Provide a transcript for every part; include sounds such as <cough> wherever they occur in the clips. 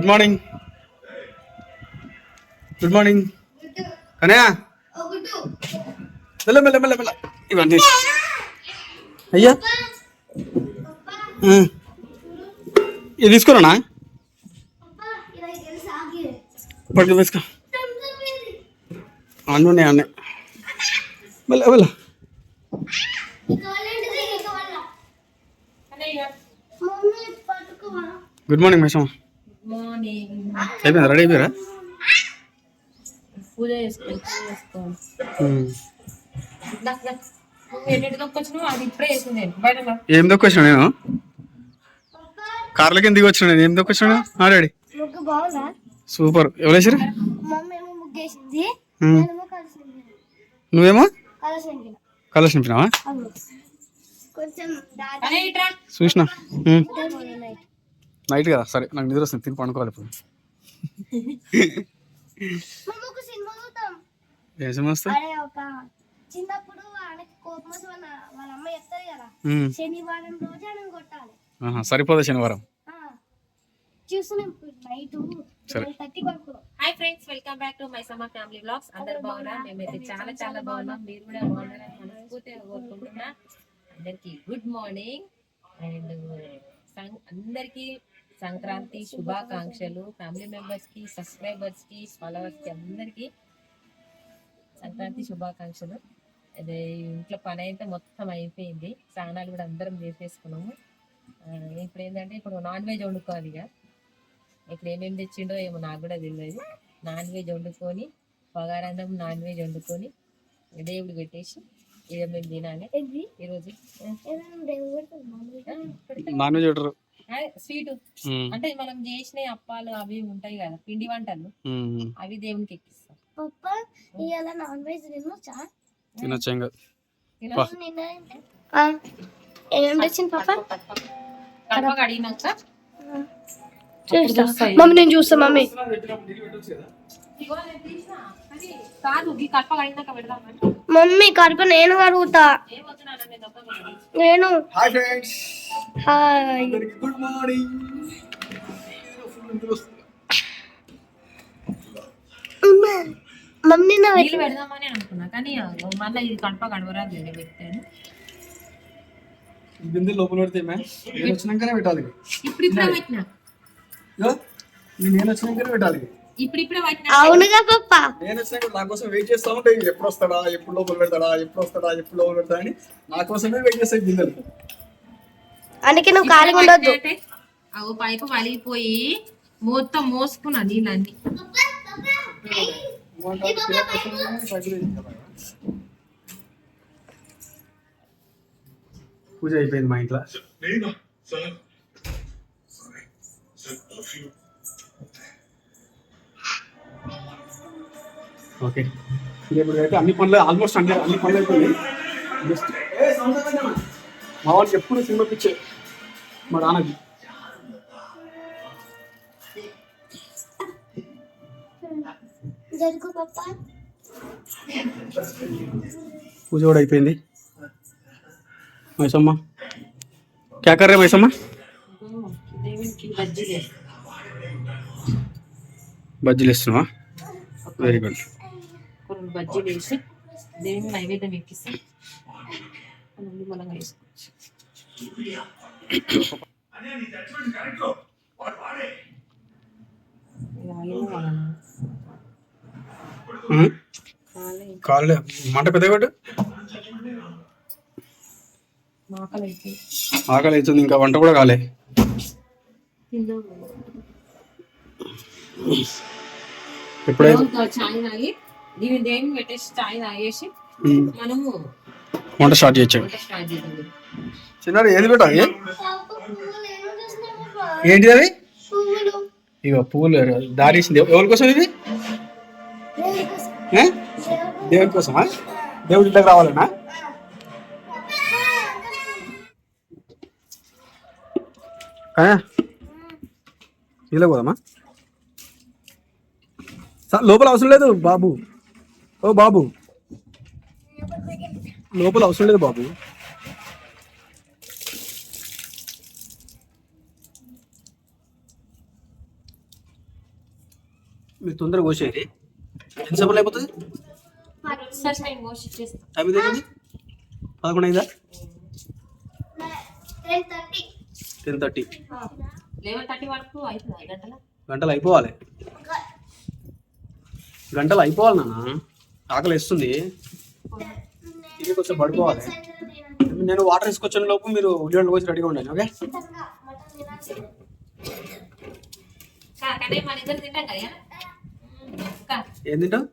Good morning good morning కనయా మెల్ల మెల్ల మెల్ల మెల్ల ఇవన్నీ అయ్యా ఆ. ఇది తీసుకురానా పట్టుకు వేసుకో అన్నీ ఉన్నాయి అన్నీ మెల్ల మెల్ల గుడ్ మార్నింగ్ మేషమ్మ మార్నింగ్ అయిపోయిందా? రెడీ అయిపోయారా? పూజ పూజ. ఏం దొక్కొచ్చినా నేను? కార్ల కింద దిగి వచ్చిన నేను. ఏం దొక్కొచ్చినా బాగుందా? సూపర్. ఎవరేసారు నువ్వేమో? కలర్స్ నింపినావా చూసినా. నైట్ కదా? సరే నాకు నిద్ర వస్తుంది. తిని పండుకోవాలి ఇప్పుడు. సినిమా ఏం చిన్నప్పుడు ఆయనకి కోపం వస్తే వాళ్ళ వాళ్ళ అమ్మ చెప్తాది కదా ఉమ్. శనివారం రోజు ఆయన కొట్టాలి. సరిపోదా శనివారం? చూస్తున్నాం night hi friends welcome back to my summer family vlogs అందరు బాగున్నా మేమైతే చాలా చాలా బాగున్నాం. మీరు కూడా బాగున్నారని మనస్ఫూర్తిగా కోరుకుంటున్నా. అందరికి గుడ్ మార్నింగ్. అండ్ అందరికి సంక్రాంతి శుభాకాంక్షలు. ఫ్యామిలీ మెంబర్స్కి సబ్స్క్రైబర్స్కి ఫాలోవర్స్కి అందరికి సంక్రాంతి శుభాకాంక్షలు. అదే ఇంట్లో పని అయితే మొత్తం అయిపోయింది. స్నానాలు కూడా అందరం చేసేసుకున్నాము. ఇప్పుడు ఏంటంటే ఇప్పుడు నాన్ వెజ్ వండుకోవాలి ఇక ఇప్పుడు ఏమేమి తెచ్చిండో ఏమో నాకు కూడా తెలియదు. నాన్ వెజ్ వండుకొని పగారన్నం నాన్ వెజ్ వండుకొని దేవుడు పెట్టేసి ఇక మేము తినాలి. ఈరోజు. నాన్ వెజ్ స్వీట్ అంటే మనం చేసిన అప్పాలు అవి ఉంటాయి కదా పిండి వంటలు అవి దేవునికి ఎక్కిస్తాం. పప్ప ఇవాళ నాన్ వెజ్ తినొచ్చా తినొచ్చు. ఏం తెచ్చింది పాప. మమ్మీ నేను చూస్తా మమ్మీ. కాదు కడప మమ్మీ కడుపు నేను కడుగుతా నేను. దొక్క పెడదాం. నేను hi friends hi good morning mummy నా నీళ్ళు పెడదామని అనుకున్నా కానీ మళ్ళీ ఇది కడప కడవరాదు నేను పెట్టాను. బిందె లోపల పెడితే మ్యామ్ నేను వచ్చినాకనే పెట్టాలి. ఇప్పుడు ఇప్పుడే పెట్టినా? నేను వచ్చినాకనే పెట్టాలి. ఇప్పుడు ఇప్పుడే పెట్టినా అవునుగా పప్ప. నేను వచ్చినాక నా కోసం వెయిట్ చేస్తా ఉంటే ఎప్పుడు వస్తాడా ఎప్పుడు లోపల పెడతాడా ఎప్పుడు వస్తాడా ఎప్పుడు లోపల పెడతాడా అని నా కోసమే వెయిట్ చేస్తాయి బిందెలు అందుకే నువ్వు ఉండొద్దు. అంటే అవు పైపు వలిగిపోయి మొత్తం మోసుకున్నా నీళ్ళన్ని. పూజ అయిపోయింది మా ఇంట్లో. ఓకే. ఇప్పుడు అయితే అన్ని పనులు ఆల్మోస్ట్ అంటే అన్ని పనులు అయిపోయినాయి. తగ్గండి. మా వాళ్ళకి ఎప్పుడు సినిమా పిచ్చే? మా నాన్నకి. పూజ కూడా అయిపోయింది. మైసమ్మ. క్యా కర్రే మైసమ్మ? బజ్జీలు ఇస్తున్నావా వెరీ గుడ్ కొన్ని బజ్జీలు వేసి దేవునికి నైవేద్యం ఎక్కిస్తాం మళ్ళీ మనం వేసుకోవచ్చు. కాలే మంట పెద్ద కొట్టు మాకలు అయితే ఆకలి అవుతుంది ఇంకా వంట కూడా కాలే. ఎప్పుడైతే దీని దేవుని పెట్టేసి చాయ్ తాగేసి మనము వంట స్టార్ట్ చేయొచ్చు స్టార్ట్ చేద్దాం. చిన్నాడు ఏది పెట్టాలి ఏంటిది అవి పువ్వులు. దారేసింది ఎవరి కోసం ఇది? దేవుడి కోసమా? దేవుడి ఇంట్లోకి రావాలనా? ఇలా పోదామా? స- లోపల అవసరం లేదు బాబు. ఓ బాబు. లోపల అవసరం లేదు బాబు. మీరు తొందరగా కోసేది ఎంతసేపు అయిపోతుంది? సరే నేను కోసి చేస్తాను టైం ఎంత అవుతుంది పదకొండు అయిందా? Ten thirty. గంటలు అయిపోవాలి. గంటలు అయిపోవాలి నాన్న. ఆకలి వేస్తుంది ఇది కొంచెం పడుకోవాలి. నేను వాటర్ తీసుకొచ్చిన లోపు మీరు ఉల్లిగడ్డలు కోసి రెడీగా ఉండండి ఓకే? ఏం తింటావు?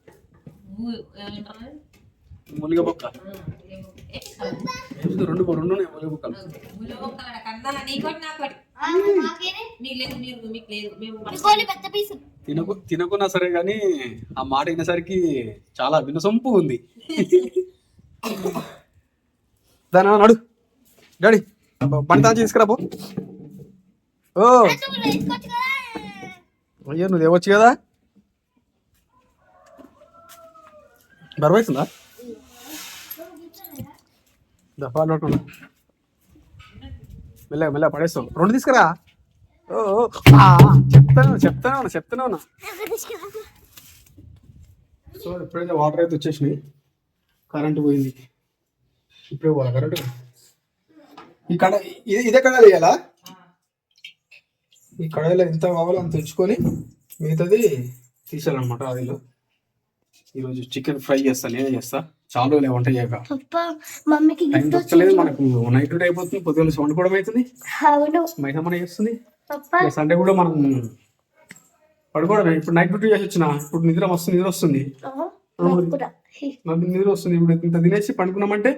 ములిగ బొక్క? రెండు రెండు ఉన్నాయి ములిగ బొక్కలు ఇంకోటి పెద్ద పీసు. తినకు తినకున్నా సరే కానీ ఆ మాట వినేసరికి చాలా వినసొంపు ఉంది. దాని నడు. డాడీ పని తాను తీసుకురా పో. ఓ. అయ్యో నువ్వు తేవచ్చు కదా. బరువైతుందా? దఫా నోటున్నా మెల్లగా మెల్లగా పడేస్తావు. రెండు తీసుకురా. చెప్తాను చెప్తానే ఉన్నా చెప్తానే ఉన్నా సో ఇప్పుడైతే వాటర్ అయితే వచ్చేసినాయి కరెంటు పోయింది. ఇప్పుడే పోవాలి కరెంటు ఈ కడ ఇది ఇదే కడ వేయాలా? ఈ కడాయిలో ఎంత కావాలో అంత ఉంచుకొని మిగతాది తీసేయాలన్నమాట ఆయిల్ ఈరోజు చికెన్ ఫ్రై చేస్తా నేనే చేస్తా. చాలా రోజులు వంట చేయక. టైం దొరకలేదు మనకు. నైట్ అయిపోతుంది పొద్దున్న వండుకోవడం అవుతుంది. అవును. మైసమ్మ చేస్తుంది. సండే కూడా మనం పడుకోవడమే. ఇప్పుడు నైట్ డ్యూటీ చేసి వచ్చిన ఇప్పుడు నిద్ర వస్తుంది నిద్ర వస్తుంది. నిద్ర వస్తుంది. ఇప్పుడు ఇంత తినేసి పండుకున్నామంటే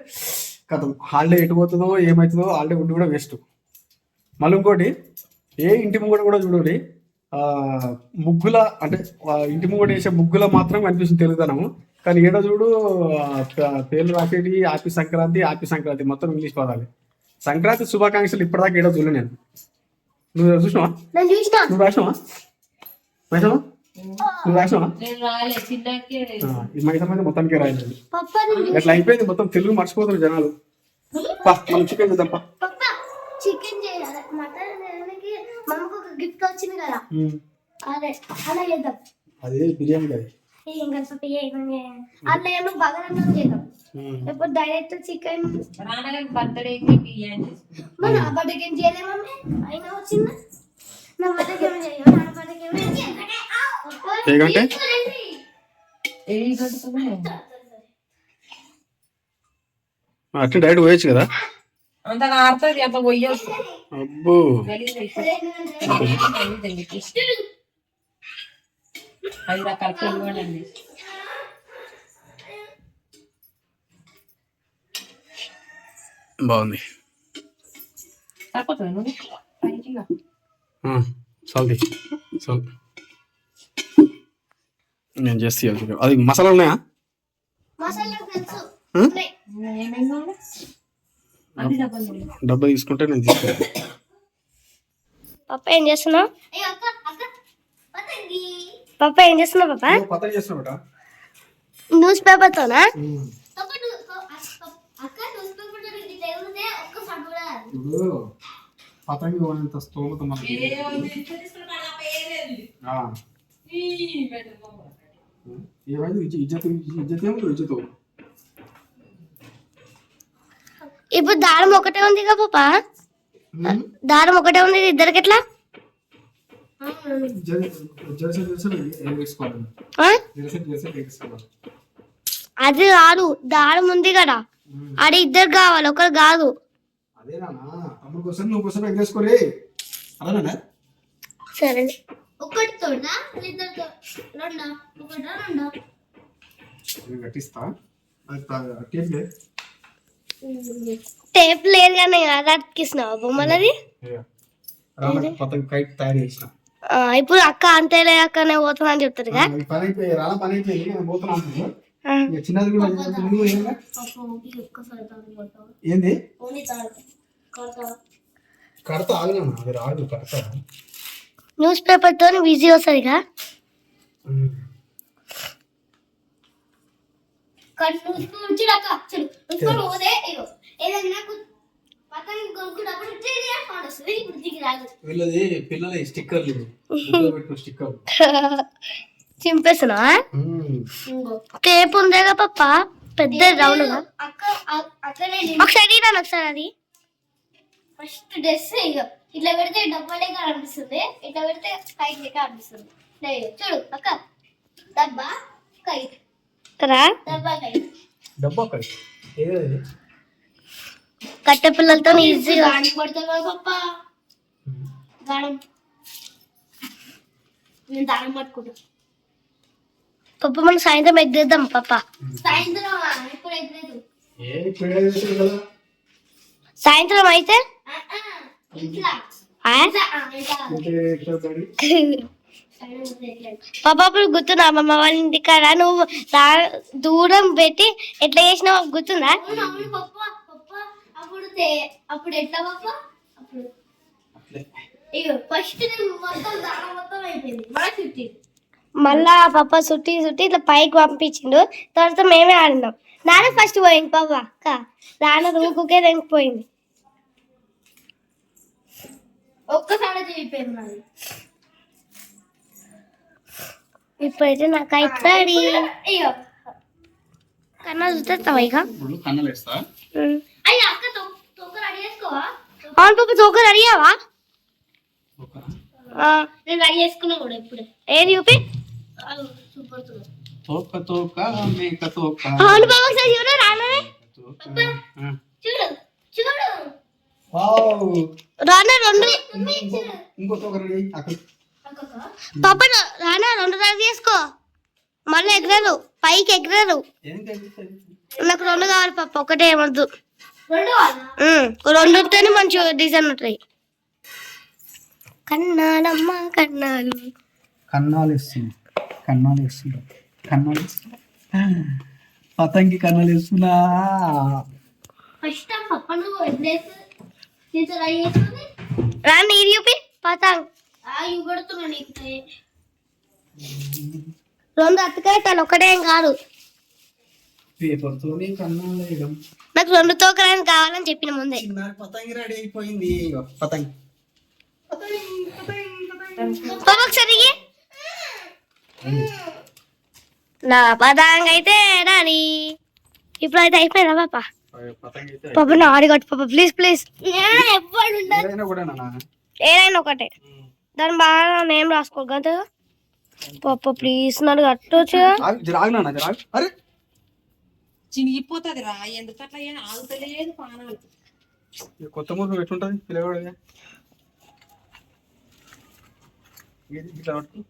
కథం. హాలిడే ఎటు పోతుందో ఏమవుతుందో హాలిడే ఉండి కూడా వేస్ట్. మళ్ళీ ఇంకోటి ఏ ఇంటి ముంగట కూడా చూడండి ఆ ముగ్గుల అంటే ఇంటి ముంగట వేసే ముగ్గుల మాత్రం కనిపిస్తుంది తెలుగుదనము కానీ ఏడో చూడు పేర్లు రాసేటి హ్యాపీ సంక్రాంతి హ్యాపీ సంక్రాంతి. మొత్తం ఇంగ్లీష్ పదాలు. సంక్రాంతి శుభాకాంక్షలు ఇప్పటిదాకా ఏడో చూడలే నేను. నువ్వు చూసినావా? నేను చూసిన. నువ్వు రాసినావా? మైసమ్మా నువ్వు రాసినావా? నేను రాలే చిన్నకి ఈ మైసమ్మ అయితే మొత్తానికి రాయలేదు. పప్ప అట్లా అయిపోయింది మొత్తం? తెలుగు మర్చిపోతున్నారు జనాలు. పా మనం చికెన్ చేద్దాం పా. పప్ప చికెన్ చేయాలి. మటన్ మనకు ఒక గిఫ్ట్ వచ్చింది కదా. అదే అలా చేద్దాం. అదే బిర్యానీ కదా ఏం కదా పప్ప ఏం చేయాలి. అట్లా ఏమో బగరన్నం చేద్దాం ఉమ్. ఇప్పుడు డైరెక్ట్ చికెన్? రానగానే బర్త్డేకి బిర్యానీ చేసుకుంటాం మన నా బర్త్డేకి ఏం చేయలే మమ్మీ? అయినా వచ్చిందా? నా బర్త్డేకి ఏమో చేయవు నా బర్త్డేకి ఏమో పప్ప, ఏగంటే? తీసుకోలేండి. ఏడు గంటలకు అట్లా డైరెక్ట్ పోయొచ్చు కదా? అంత ఆడుతుంది అంత పోయొచ్చు. అబ్బో గలీజ్ అయితే రెండు గలీజ్ అయితే. ఐదు రకాల పెళ్ళి అండి. బాగుంది. సరిపోతుంది. సాల్ది సాల్ నేను చేస్తే. అది మసాలా ఉన్నాయి. డబ్బా తీసుకుంటే నేను తీసుకుంటాను పప్ప ఏం చేస్తున్నావు? పప్ప ఏం చేస్తున్నావు చేస్తున్నా న్యూస్ పేపర్ తోనా? పతంగి స్తోమత మనకి. ఏమైంది ఇజ్జత్ ఇజ్జత్ ఇజ్జత్ ఇప్పుడు దారం ఒకటే ఉంది కదా పాప దారం ఒకటే ఉంది ఇద్దరికి ఎట్లా? అది కాదు దారం ఉంది కదా. అది ఇద్దరు కావాలి ఒకరు కాదు. సరే. ఒకటి తోడా ఇద్దరు రెండా? ఒకటా రెండా? నేను కట్టిస్తా. అది తా- టేప్ లేదు కానీ అది అతికిస్తున్నావా బొమ్మలది? పతంగి కైట్ తయారు చేసిన. ఇప్పుడు అక్క అంతేలే అక్కనే పోతున్నా అని చెప్తారుగా ఈ పని అయిపోయి రానా పని అయిపోయి నేను పోతున్నా అంటున్నా. ఆ. ఇక చిన్నది కూడా? ఏంది? కడతా. అది రాదు కడతా. న్యూస్ పేపర్తో బిజీ వస్తుందిగా వీళ్ళది పిల్లల స్టిక్కర్లు ఇంట్లో పెట్టిన స్టిక్కర్లు. <laughs> టేప్ ఉందేగా పప్ప పెద్ద రౌండ్ ఒకసారి ఇరాను ఒకసారి అది. ఫస్ట్ డ్రెస్ ఇట్లా పెడితే డబ్బా లెక్క అనిపిస్తుంది ఇట్లా పెడితే కైట్ లెక్క అనిపిస్తుంది లేదు, చూడు అక్క. డబ్బా కైట్. డబ్బా కైట్. డబ్బా ఏది కట్టె పిల్లలతో ఈజీగా పప్ప? గాడం నేను దానం పట్టుకుంటా. పప్ప మనం సాయంత్రం ఎగ్గేద్దాం పప్ప. సాయంత్రం అయితే? పాప అప్పుడు గుర్తుందా? అమ్మమ్మ వాళ్ళ ఇంటికాడ నువ్వు దూరం పెట్టి ఎట్లా చేసినావు గుర్తుందా? అప్పుడు అప్పుడు ఎట్లా పాప అప్పుడు. ఫస్ట్ మొత్తం దానం మొత్తం అయిపోయింది. మళ్ళీ చుట్టి మళ్ళా పప్ప సుట్టి సుట్టి ఇట్లా పైకి పంపించిండు. తర్వాత మేమే ఆడినాం. నాన్న ఫస్ట్ పోయింది పప్ప అక్క. నాన్న రూకుకే తెగిపోయింది ఒక్కసారి మరి. ఇప్పుడైతే నాకు అయ్యో కన్నా చూస్తావా ఇక? అయ్యో అక్క తోక రెడీ చేసుకోవా? అవును పాప తోక రెడీ నేను రెడీ చేసుకున్నా కూడా ఇప్పుడు. ఏది చూపి? సూపర్ తోక తోక మేక తోక అవును బాబు ఒకసారి చూడు రాననే. చూడు చూడు. వావ్. రానా రెండు. ఇంకో తోక రెడీ అక్కడ. పాప రానా రెండు రెడీ చేసుకో. మళ్ళీ ఎగరరు పైకి ఎగరరు. నాకు రెండు కావాలి పాప ఒకటే ఏమద్దు. రెండు ఉంటేనే మంచి డిజైన్ ఉంటాయి. కన్నాలమ్మ కన్నాలు. కన్నాలు ఇస్తుంది కన్నాలు ఇస్తుంటా కన్నాలు పతంగి కన్నాలు ఇస్తున్నా ఫస్ట్ చేసుకుంది రాని ఇది చూపి. పతంగ్. రెండు అత్తకాయతాలు ఒకటే ఏం వేయడం నాకు రెండు తోకలని కావాలని చెప్పిన ముందే. పతంగి రెడీ అయిపోయింది. ఇగో పతంగి. పాప ఒకసారి ఇయ్యి. నా పతంగ్ అయితే రెడీ ఇప్పుడు అయితే అయిపోయిందా పాప? పతంగి అయితే పాప నా ఆడి కట్టు పాప ప్లీజ్ ప్లీజ్ ఎప్పుడు ఏదైనా కూడా నాన్న ఏదైనా ఒకటే. దాని బాగా నేమ్ రాసుకో కదా పాప ప్లీజ్ నన్ను నాన్న జర ఆగు. అరే! చినిగిపోతుంది రా ఎందుకు అట్లా ఏ- ఆగుతలేదు పానాలు కొత్త మూడు ఎట్లుంటది? పిల్లగాడు ఇట్లా పట్టుకో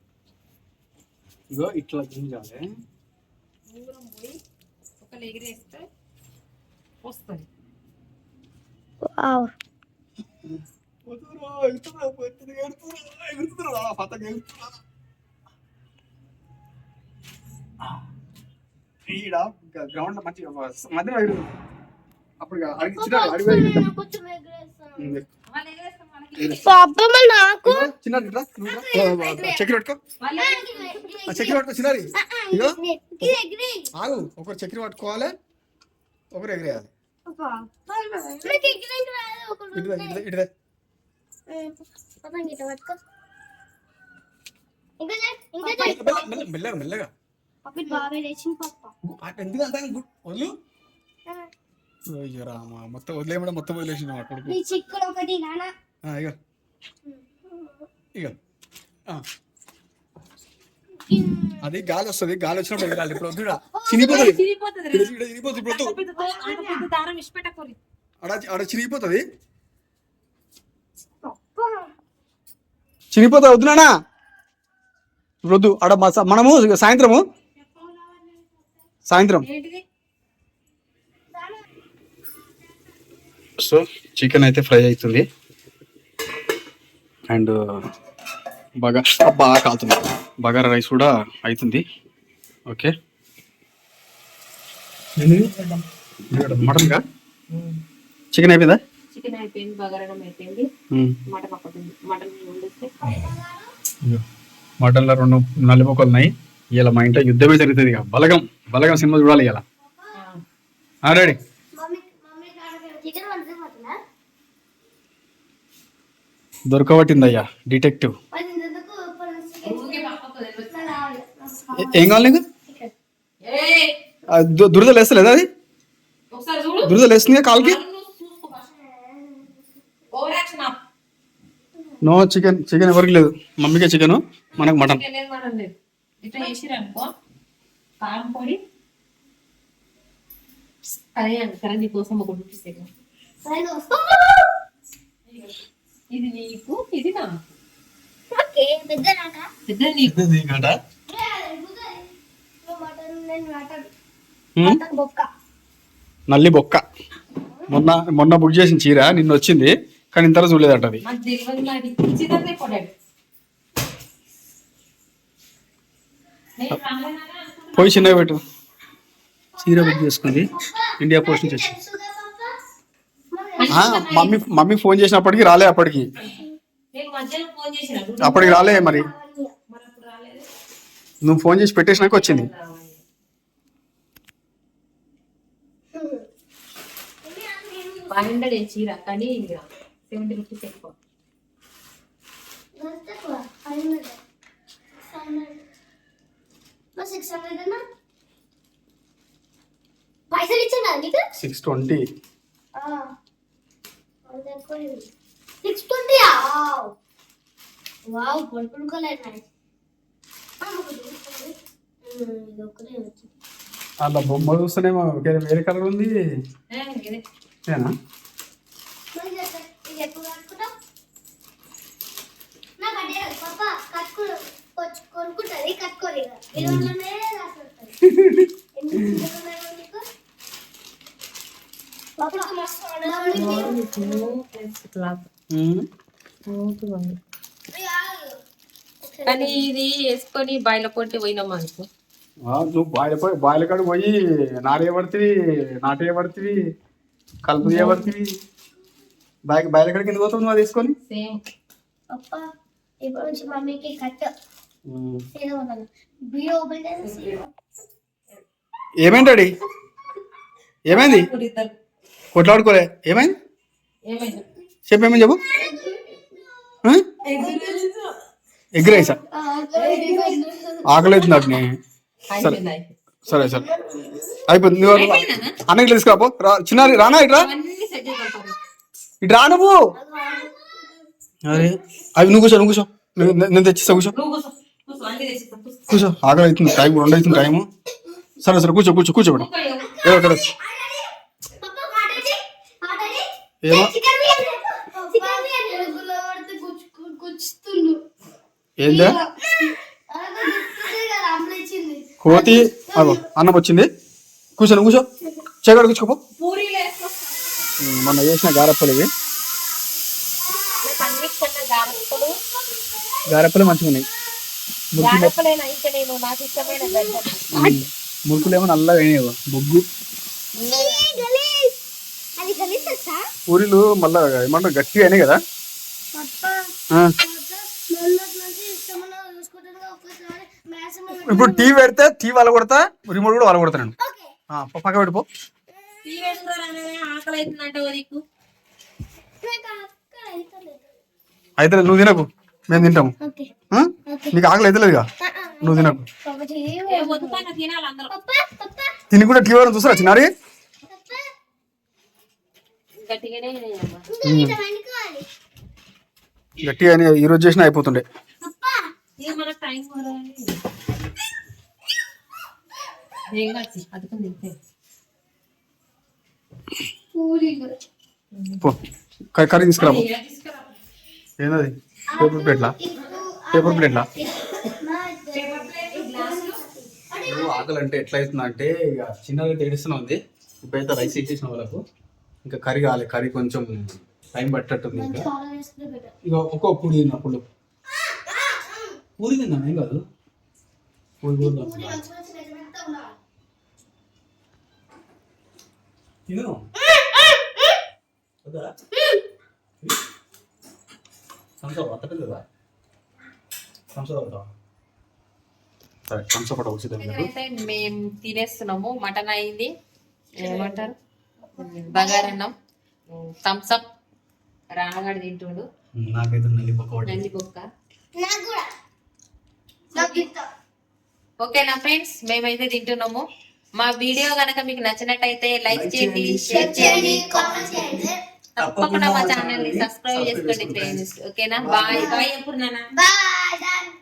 ఇగో ఇట్లా గుంజాలి. దూరం పోయి ఒక ఎగిరేస్తే వస్తుంది. ఈడ గ్రౌండ్లో మంచిగా మధ్యలో ఎగురు అప్పుడు నాకు? ఇట్రా. చక్కెర పట్టుకో. చక్కెర పట్టుకో చిన్నది. ఇగో ఆగు ఒకరు చక్కెర పట్టుకోవాలి. ఒకరు ఎగిరేయాలి. ఇటుదా ఇటుదా ఇటుదా ఎందుకు అంత వదిలు. అయ్యో రామ మొత్తం వదిలేయమడం మొత్తం వదిలేసిన కొడుకు. చిక్కుడు ఒకటి నానా. ఆ, ఇగో. ఇగో. ఆ. అది గాలి వస్తుంది గాలి వచ్చినప్పుడు ఎగరాలి ఇప్పుడు చినిగిపోతుంది. చిరిగిపోతుంది చినిగిపోతుంది ఇప్పుడు చినిగిపోతుంది? చినిగిపోతుంది వద్దునా మస- మనము సాయంత్రము సాయంత్రం. ఏంటిది? సో చికెన్ అయితే ఫ్రై అవుతుంది. అండ్ బగా బాగా కాలుతుంది బగారా రైస్ కూడా అవుతుంది. ఓకే. మటన్గా చికెన్ అయిపోయిందా? చికెన్ అయిపోయింది బగారడం అయిపోయింది. మ్మ్. మటన్ మటన్ మటన్లో రెండు నల్లి మొక్కలు ఉన్నాయి. ఇలా మా ఇంట్లో యుద్ధమే జరుగుతుంది ఇక. బలగం బలగం సినిమా చూడాలి ఇలా రెడీ. దొరకబట్టిందయ్యా డిటెక్టివ్. ఏ- కావాలి నీకు? దురద లేస్తలేదా అది? దురద లేస్తుంది కాలుకి. నో చికెన్ చికెన్ ఎవరికి లేదు. మమ్మీకే చికెన్ మనకు మటన్. ఇట్లా చేసిర్రు అనుకో కారం పొడి అదే అంటారా నీకోసం ఒక చూపిస్తే ఇది నీకు ఇది నాకు. ఓకే పెద్ద నాకా? పెద్ద నీకు. మటన్ నేను మటన్. హ్మ్? మటన్ బొక్క. నల్లి బొక్క. మొన్న మొన్న బుక్ చేసిన చీర నిన్న వచ్చింది కానీ ఇంతలో చూడలేదట అది మాకు తెలియదు మరి ఇచ్చిదంతే కొడాడు నేను రాలేనా అనుకున్నా. పోయి చిన్నగా పెట్టు. చీర బుక్ చేసుకుంది. ఇండియా పోస్ట్ నుంచి వచ్చి మమ్మీ మమ్మీ ఫోన్ చేసినప్పటికి రాలే అప్పటికి. అప్పటికి రాలే మరి. మరి అప్పుడు రాలేదు నువ్వు ఫోన్ చేసి పెట్టేసినాక వచ్చింది. ఫైవ్ హండ్రెడ్ చీర కానీ సెవెంటీ రూపీస్ ఎక్కువ సిక్స్ హండ్రెడ్ అన్నా పైసలు ఇచ్చాడా నీకు six twenty six twenty wow వచ్చింది అలా బొమ్మ చూస్తేనేమో వేరే కలర్ ఉంది ఏ, ఇదే. ఏనా నాకు అంటే పాప కట్టుకో కొనుక్కుంటది కట్టుకోరు ఇక. <laughs> కానీ ఇది వేసుకొని బయట కొట్టి పోయినాం అనుకో? ఆ, నువ్వు బాయిల పోయి బాయిల కాడ పోయి నాటే పడుతుంది నాటే పడుతుంది కలుపు చేయబడుతుంది బాయ్ బాయిల కాడికి ఎందుకు పోతావు నువ్వు అది తీసుకొని సేమ్ ఇప్పుడు నుంచి మమ్మీకి కట్ చేసి ఏమైంది? కొట్లాడుకోలే. ఏమైంది? ఏమైంది? చెప్పు? ఎగ్ రైసా ఆకలి అవుతుంది అట్నే అయిపోయింది. సరే సరే. అయిపోయింది? అన్నకి తీసుకురాపో. రా చిన్నారి రానా ఇట్రా ఇటు రా నువ్వు. అరే అవి నువ్వు కూర్చో నువ్వు కూర్చో. నేను- తెచ్చిస్తా కూర్చో. నువ్వు కూర్చో. ఆకలి అవుతుంది. టైం రెండు అవుతుంది టైం. సరే సరే కూర్చో కూర్చో కూర్చో ఏదో ఒకటి ఏమో? ఏందా? కోతి అగో అన్నం వచ్చింది. కూర్చొని కూర్చో. చేగడ కూర్చోపో మొన్న చేసిన గారప్పలు ఇవి. గారప్పలు మంచిగా ఉన్నాయి మురుకులేమో నల్లగా అయినాయి బొగ్గు. పూరీలు మళ్ళా ఏమంటారు గట్టిగా అయినాయి కదా? ఇప్పుడు టీవీ పెడితే టీవీ వాళ్ళ కొడతా రిమోట్ కూడా వాళ్ళ కొడతా నేను ఓకే. ఆ, ప- పక్క అవుతలేదు అయితే నువ్వు తినకు. మేము తింటాము? నీకు ఆకలి అయితే లేదు నువ్వు తినకు. తిని కూడా టీవీ చూస్తారా చిన్నారి? గట్టిగా. ఈ రోజు చేసినా అయిపోతుండే. కర్రీ తీసుకురా ఏంటది పేపర్ ప్లేట్లా? పేపర్ ప్లేట్లా ఆకలి అంటే ఎట్లా అవుతుంది అంటే ఇక చిన్నగా ఏడుస్తూనే ఉంది. ఇప్పుడైతే రైస్ ఇచ్చేసిన వాళ్ళకు. ఇంకా కర్రీ కావాలి కర్రీ కొంచెం టైం పట్టట్టుంది ఇంకా. ఇక ఒక్కో పూడి తిన్నప్పుడు. పూరి తిన్నాను ఏం కాదు. పూరి పూరి మంచి మంచి మెజర్మెంట్తో ఉండాలి మేము తినేస్తున్నాము. మటన్ అయింది. ఏమంటారు? బగారన్నం. థమ్స్ అప్ రానగాడు తింటుడు. నాకైతే నల్లి బొక్క ఓకేనా ఫ్రెండ్స్ మేమైతే తింటున్నాము. మా వీడియో గనక మీకు నచ్చినట్టయితే లైక్ చేయండి షేర్ చేయండి కామెంట్ చేయండి. తప్పకుండా మా ఛానల్ని సబ్స్క్రైబ్ చేసుకోండి ఫ్రెండ్స్ ఓకేనా? బాయ్. బాయ్ ఎప్పుడు నాన్న బాయ్